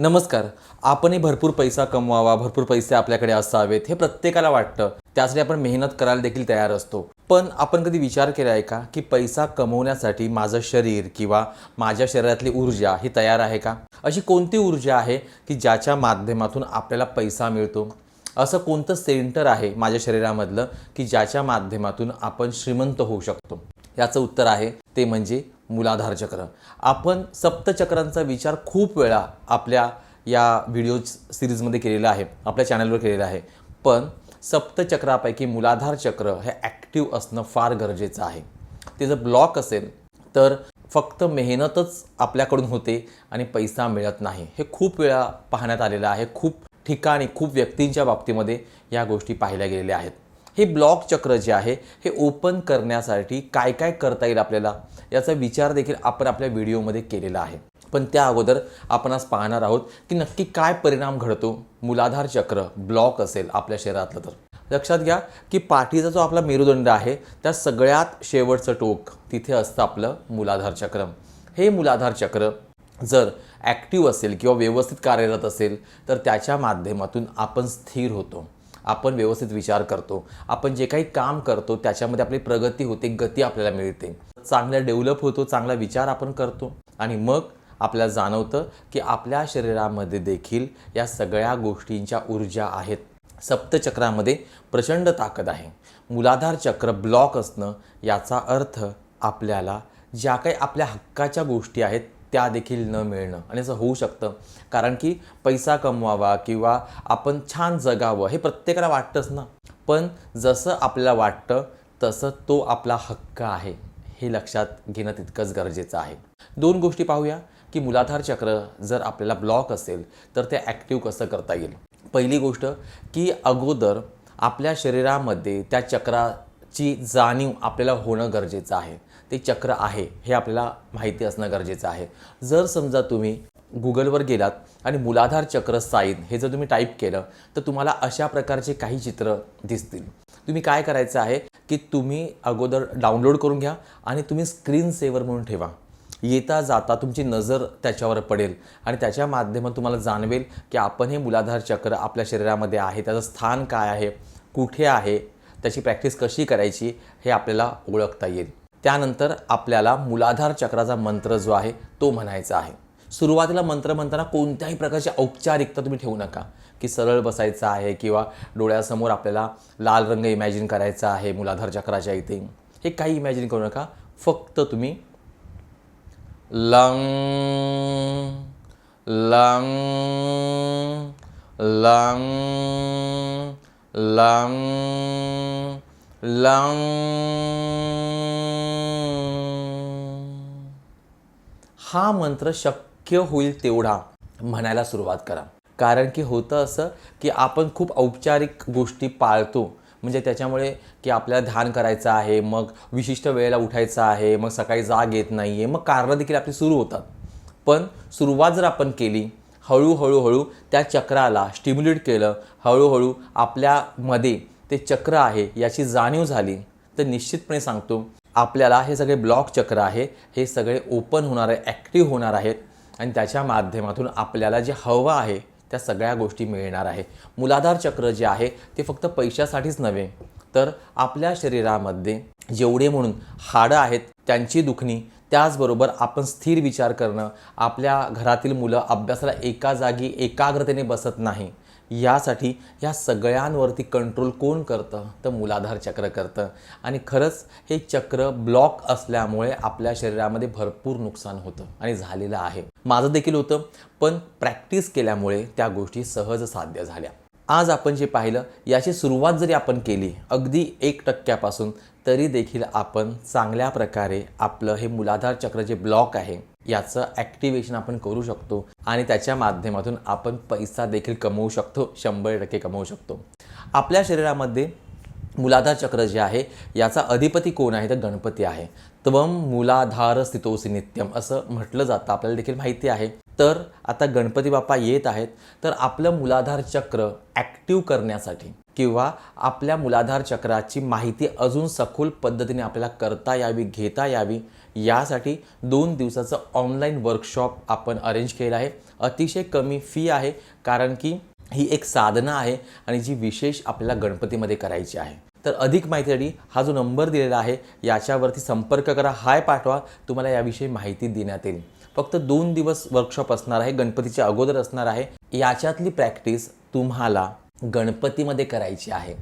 नमस्कार. आपणही भरपूर पैसा कमवावा भरपूर पैसे आपल्याकडे असावेत हे प्रत्येकाला वाटतं. त्यासाठी आपण मेहनत करायला देखील तयार असतो. पण आपण कधी विचार केला आहे का की पैसा कमवण्यासाठी माझं शरीर किंवा माझ्या शरीरातली ऊर्जा ही तयार आहे का? अशी कोणती ऊर्जा आहे की ज्याच्या माध्यमातून आपल्याला पैसा मिळतो? असं कोणतं सेंटर आहे माझ्या शरीरामधलं की ज्याच्या माध्यमातून आपण श्रीमंत होऊ शकतो? याचं उत्तर आहे ते म्हणजे मूलाधार चक्र. आपण सप्तचक्रांचा विचार खूप वेळा आपल्या या व्हिडिओ सिरीजमध्ये केलेला आहे आपल्या चॅनलवर केलेला आहे. पण सप्तचक्रापैकी मूलाधार चक्र हे ॲक्टिव्ह असणं फार गरजेचं आहे. ते जर ब्लॉक असेल तर फक्त मेहनतच आपल्याकडून होते आणि पैसा मिळत नाही. हे खूप वेळा पाहण्यात आलेलं आहे. खूप ठिकाणी खूप व्यक्तींच्या बाबतीमध्ये या गोष्टी पाहिल्या गेलेल्या आहेत. हे ब्लॉक चक्र जे आहे हे ओपन करण्यासाठी काय काय करता येईल आपल्याला? याचा विचार देखील आपण आपल्या व्हिडिओमध्ये केलेला आहे. पण त्या अगोदर आपण आज पाहणार आहोत की नक्की काय परिणाम घडतो. मूलाधार चक्र ब्लॉक असेल आपल्या शरीरातलं तर. लक्षात घ्या की पाठीचा जो आपला मेरुदंड आहे त्या सगळ्यात शेवटचं टोक तिथे असतं आपलं मूलाधार चक्र. हे मूलाधार चक्र जर ॲक्टिव्ह असेल किंवा व्यवस्थित कार्यरत असेल तर त्याच्या माध्यमातून आपण स्थिर होतो. आपण व्यवस्थित विचार करतो आपण जे काही काम करतो त्याच्यामध्ये आपली प्रगती होते गती आपल्याला मिळते. चांगला डेव्हलप होतो चांगला विचार आपण करतो. आणि मग आपल्याला जाणवतं की आपल्या शरीरामध्ये देखील या सगळ्या गोष्टींच्या ऊर्जा आहेत. सप्तचक्रामध्ये प्रचंड ताकद आहे. मूलाधार चक्र ब्लॉक असणं याचा अर्थ आपल्याला ज्या काही आपल्या हक्काच्या गोष्टी आहेत त्या देखील न मिळणं. आणि असं होऊ शकतं. कारण की पैसा कमवावा किंवा आपण छान जगावं हे प्रत्येकाला वाटतंच ना. पण जसं आपल्याला वाटतं तसं तो आपला हक्क आहे. हे लक्षात घेणं तितकंच गरजेचं आहे. दोन गोष्टी पाहूया की मुलाधार चक्र जर आपल्याला ब्लॉक असेल तर ते ॲक्टिव्ह कसं करता येईल? पहिली गोष्ट की अगोदर आपल्या शरीरामध्ये त्या चक्राची जाणीव आपल्याला होणं गरजेचं आहे. ते चक्र आहे हे आपल्याला माहिती असणं गरजेचं आहे. जर समजा तुम्ही गुगलवर गेलात आणि मूलाधार चक्र साईन हे जर तुम्ही टाईप केलं तर तुम्हाला अशा प्रकारचे काही चित्र दिसतील. तुम्ही काय करायचं आहे की तुम्ही अगोदर डाउनलोड करून घ्या आणि तुम्ही स्क्रीन सेवर म्हणून ठेवा. येता जाता तुमची नजर त्याच्यावर पडेल आणि त्याच्या माध्यमातून तुम्हाला जाणवेल की आपण हे मूलाधार चक्र आपल्या शरीरामध्ये आहे त्याचं स्थान काय आहे कुठे आहे त्याची प्रॅक्टिस कशी करायची हे आपल्याला ओळखता येईल. त्यानंतर आपल्याला मूलाधार चक्राचा मंत्र जो आहे तो म्हणायचा आहे. सुरुवातीला मंत्र म्हणताना कोणत्याही प्रकारची औपचारिकता तुम्ही ठेवू नका. की सरळ बसायचं आहे किंवा डोळ्यासमोर आपल्याला लाल रंग इमॅजिन करायचा आहे मूलाधार चक्राच्या इथे. हे काही इमॅजिन करू नका. फक्त तुम्ही लंग लंग लंग लंग लंग. हा मंत्र शक्य होईल तेवढा म्हणायला सुरुवात करा. कारण की होतं असं की आपण खूप औपचारिक गोष्टी पाळतो. म्हणजे त्याच्यामुळे की आपल्याला ध्यान करायचं आहे मग विशिष्ट वेळेला उठायचं आहे मग सकाळी जाग येत नाही आहे मग कारणं देखील आपली सुरू होतात. पण सुरुवात जर आपण केली हळूहळूहळू त्या चक्राला स्टिम्युलेट केलं हळूहळू आपल्यामध्ये ते चक्र आहे याची जाणीव झाली तर निश्चितपणे सांगतो आपल्याला हे सगळे ब्लॉक चक्र आहे हे सगळे ओपन होणार आहे ॲक्टिव्ह होणार आहेत आणि त्याच्या माध्यमातून आपल्याला जे हवं आहे त्या सगळ्या गोष्टी मिळणार आहे. मुलाधार चक्र जे आहे ते फक्त पैशासाठीच नव्हे तर आपल्या शरीरामध्ये जेवढे म्हणून हाडं आहेत त्यांची दुखणी त्याचबरोबर आपण स्थिर विचार करणं आपल्या घरातील मुलं अभ्यासाला एका जागी एकाग्रतेने बसत नाही यासाठी या सगळ्यांवरती कंट्रोल कोण करतं? तर मूलाधार चक्र करतं. आणि खरंच हे चक्र ब्लॉक असल्यामुळे आपल्या शरीरामध्ये भरपूर नुकसान होतं आणि झालेलं आहे. माझं देखील होतं पण प्रॅक्टिस केल्यामुळे त्या गोष्टी सहज साध्य झाल्या. आज आपण जे पाहिलं याची सुरुवात जरी आपण केली अगदी एक टक्क्यापासून तरी देखील आपण चांगल्या प्रकारे आपलं हे मूलाधार चक्र जे ब्लॉक आहे याचं ॲक्टिवेशन आपण करू शकतो. आणि त्याच्या माध्यमातून आपण पैसा देखील कमवू शकतो शंभर टक्के कमवू शकतो. आपल्या शरीरामध्ये मूलाधार चक्र जे आहे याचा अधिपती कोण आहे तर गणपती आहे. त्वम मूलाधार स्थितोसी नित्यम असं म्हटलं जातं. आपल्याला देखील माहिती आहे. तर आता गणपती बाप्पा येत आहेत. तर आपलं मूलाधार चक्र ॲक्टिव्ह करण्यासाठी किंवा आपल्या मूलाधार चक्राची माहिती अजून सखोल पद्धतीने आपल्याला करता यावी घेता यावी यासाठी दोन दिवसाचं ऑनलाईन वर्कशॉप आपण अरेंज केलं आहे. अतिशय कमी फी आहे कारण की ही एक साधना आहे आणि जी विशेष आपल्याला गणपतीमध्ये करायची आहे. तर अधिक माहितीसाठी हा जो नंबर दिलेला आहे याच्यावरती संपर्क करा हाय पाठवा तुम्हाला याविषयी माहिती देण्यात येईल. फक्त दोन दिवस वर्कशॉप असणार आहे गणपतीच्या अगोदर असणार आहे. याच्यातली प्रॅक्टिस तुम्हाला गणपतीमध्ये करायची आहे.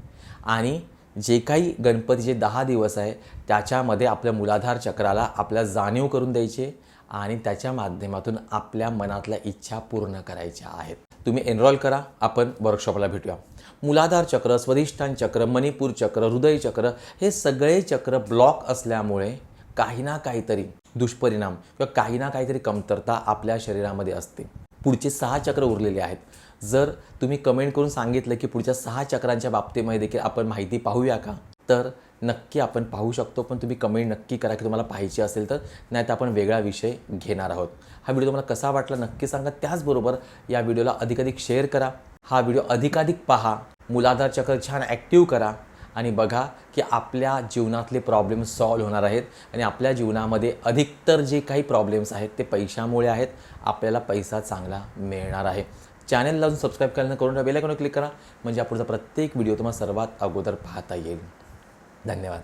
आणि जे काही गणपतीचे दहा दिवस आहे त्याच्यामध्ये आपल्या मुलाधार चक्राला आपल्या जाणीव करून द्यायचे आणि त्याच्या माध्यमातून आपल्या मनातल्या इच्छा पूर्ण करायच्या आहेत. तुम्ही एनरोल करा. आपण वर्कशॉपला भेटूया. मुलाधार चक्र स्वधिष्ठान चक्र मणिपूर चक्र हृदय चक्र हे सगळे चक्र ब्लॉक असल्यामुळे काही ना काहीतरी दुष्परिणाम किंवा काही ना काहीतरी कमतरता आपल्या शरीरामध्ये असते. पुढचे सहा चक्र उरलेले आहेत. जर तुम्ही कमेंट करून सांगितलं की पुढच्या सहा चक्रांच्या बाबतीमध्ये देखील आपण माहिती पाहूया का तर नक्की आपण पाहू शकतो पण तुम्ही कमेंट नक्की करा की तुम्हाला पाहिजे असेल तर. नाही तर आपण वेगळा विषय घेणार आहोत. हा व्हिडिओ तुम्हाला कसा वाटला नक्की सांगा. त्याचबरोबर या व्हिडिओला अधिकाधिक शेअर करा. हा व्हिडिओ अधिकाधिक पहा. मुलाधार चक्र छान ॲक्टिव्ह करा. आणि बघा की आपल्या जीवनातले प्रॉब्लेम सॉल्व्ह होणार आहेत. आणि आपल्या जीवनामध्ये अधिकतर जे काही प्रॉब्लेम्स आहेत ते पैशामुळे आहेत. आपल्याला पैसा चांगला मिळणार आहे. चॅनलला अजून सबस्क्राईब करायला करून बेल क्लिक करा. म्हणजे पुढचा प्रत्येक व्हिडिओ तुम्हाला सर्वात अगोदर पाहता येईल. धन्यवाद.